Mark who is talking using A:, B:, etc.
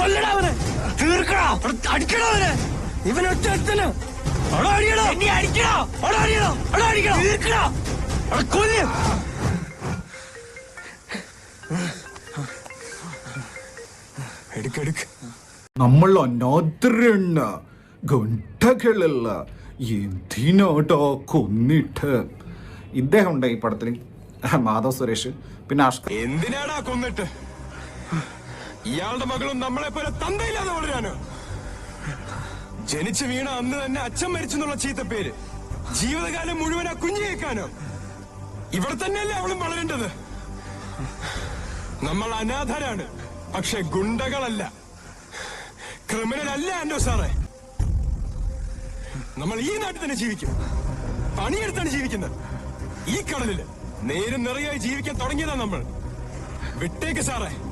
A: കൊല്ലടാ അവനെ. തീർക്കടാ. അടിക്കടാ അവനെ. ഇവൻ ഒറ്റ എത്തന് അവിടെ അടിയടോ. എന്നെ അടിക്കടാ. അവിടെ അടിയടോ. അവിടെ അടിക്കടാ. തീർക്കടാ. അവിടെ കൊല്ലും. എടുക്കെടുക്ക്
B: നമ്മൾ അനാദരണ് ഗുണ്ടകളല്ല എന്തിനാട്ടോ കൊന്നിട്ട്? ഇദ്ദേഹം ഉണ്ട് ഈ പടത്തിൽ. മാധവ് സുരേഷ്. പിന്നെ
C: എന്തിനാടാ കൊന്നിട്ട്? ഇയാളുടെ മകളും നമ്മളെ പോലെ തന്തയില്ലാതെ വളരാനോ? ജനിച്ചു വീണ അന്ന് തന്നെ അച്ഛൻ മരിച്ചെന്നുള്ള ചീത്ത പേര്. ജീവിതകാലം മുഴുവൻ ആ കുഞ്ഞു കേൾക്കാനോ? ഇവിടെ തന്നെയല്ലേ അവളും വളരേണ്ടത്? നമ്മൾ അനാഥരാണ് പക്ഷെ ഗുണ്ടകളല്ല. ക്രിമിനൽ അല്ല ആൻഡോ സാറേ. നമ്മൾ ഈ നാട്ടിൽ തന്നെ ജീവിക്കും. പണിയെടുത്താണ് ജീവിക്കുന്നത്. ഈ കടലിൽ നേരും നിറയായി ജീവിക്കാൻ തുടങ്ങിയതാ നമ്മൾ. വിട്ടേക്ക് സാറേ.